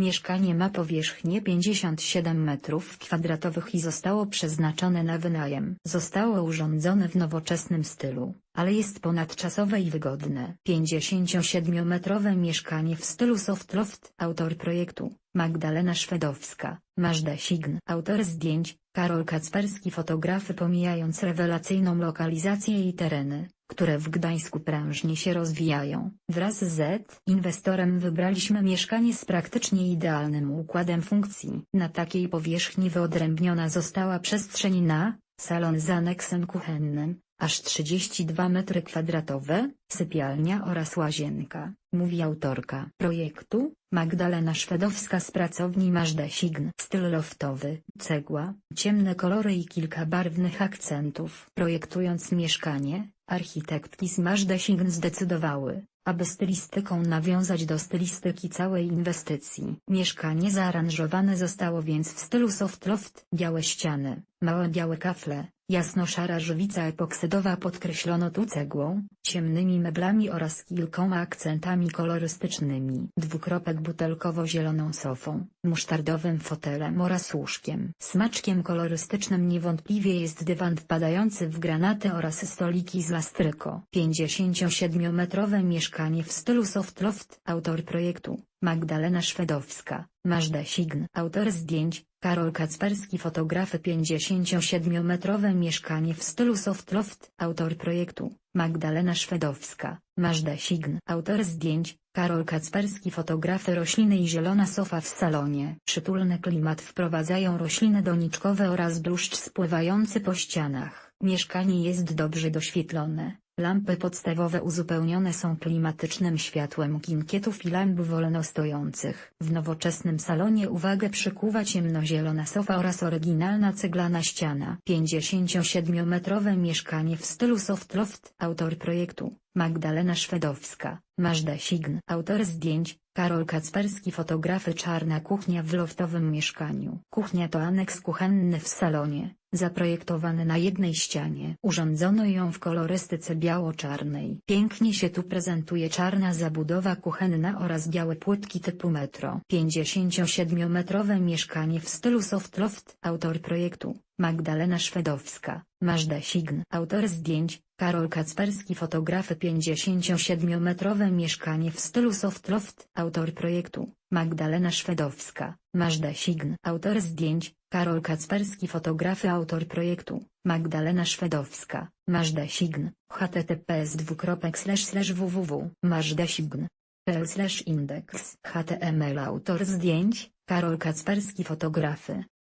Mieszkanie ma powierzchnię 57 m2 i zostało przeznaczone na wynajem. Zostało urządzone w nowoczesnym stylu, ale jest ponadczasowe i wygodne. 57-metrowe mieszkanie w stylu soft loft. Autor projektu, Magdalena Szwedowska, Mażda Sign. Autor zdjęć, Karol Kacperski. Fotografy pomijając rewelacyjną lokalizację i tereny, które w Gdańsku prężnie się rozwijają. Wraz z inwestorem wybraliśmy mieszkanie z praktycznie idealnym układem funkcji. Na takiej powierzchni wyodrębniona została przestrzeń na salon z aneksem kuchennym, aż 32 metry kwadratowe, sypialnia oraz łazienka, mówi autorka projektu, Magdalena Szwedowska z pracowni Mażda Sign. Styl loftowy, cegła, ciemne kolory i kilka barwnych akcentów. Projektując mieszkanie, architektki z Mażda Sign zdecydowały, aby stylistyką nawiązać do stylistyki całej inwestycji. Mieszkanie zaaranżowane zostało więc w stylu soft loft. Białe ściany, małe białe kafle, jasno-szara żywica epoksydowa podkreślono tu cegłą, ciemnymi meblami oraz kilkoma akcentami kolorystycznymi. Dwukropek butelkowo-zieloną sofą, musztardowym fotelem oraz łóżkiem. Smaczkiem kolorystycznym niewątpliwie jest dywan wpadający w granaty oraz stoliki z lastryko. 57-metrowe mieszkanie w stylu soft loft. Autor projektu, Magdalena Szwedowska, Mażda Sign. Autor zdjęć, Karol Kacperski. Fotografy 57-metrowe mieszkanie w stylu soft loft. Autor projektu, Magdalena Szwedowska, Mażda Sign. Autor zdjęć, Karol Kacperski. Fotografy rośliny i zielona sofa w salonie. Przytulny klimat wprowadzają rośliny doniczkowe oraz bluszcz spływający po ścianach. Mieszkanie jest dobrze doświetlone. Lampy podstawowe uzupełnione są klimatycznym światłem kinkietów i lamp wolnostojących. W nowoczesnym salonie uwagę przykuwa ciemnozielona sofa oraz oryginalna ceglana ściana. 57-metrowe mieszkanie w stylu soft loft. Autor projektu, Magdalena Szwedowska, Mażda Sign. Autor zdjęć, Karol Kacperski. Fotografy Czarna kuchnia w loftowym mieszkaniu. Kuchnia to aneks kuchenny w salonie, zaprojektowany na jednej ścianie. Urządzono ją w kolorystyce biało-czarnej. Pięknie się tu prezentuje czarna zabudowa kuchenna oraz białe płytki typu metro. 57-metrowe mieszkanie w stylu soft loft. Autor projektu, Magdalena Szwedowska, Mażda Sign. Autor zdjęć, Karol Kacperski. Fotografy 57-metrowe mieszkanie w stylu soft loft. Autor projektu, Magdalena Szwedowska, Mażda Sign. Autor zdjęć, Karol Kacperski. Fotografy Autor projektu, Magdalena Szwedowska, Mażda Sign. https www mażdasign.pl indeks html Autor zdjęć, Karol Kacperski. Fotografy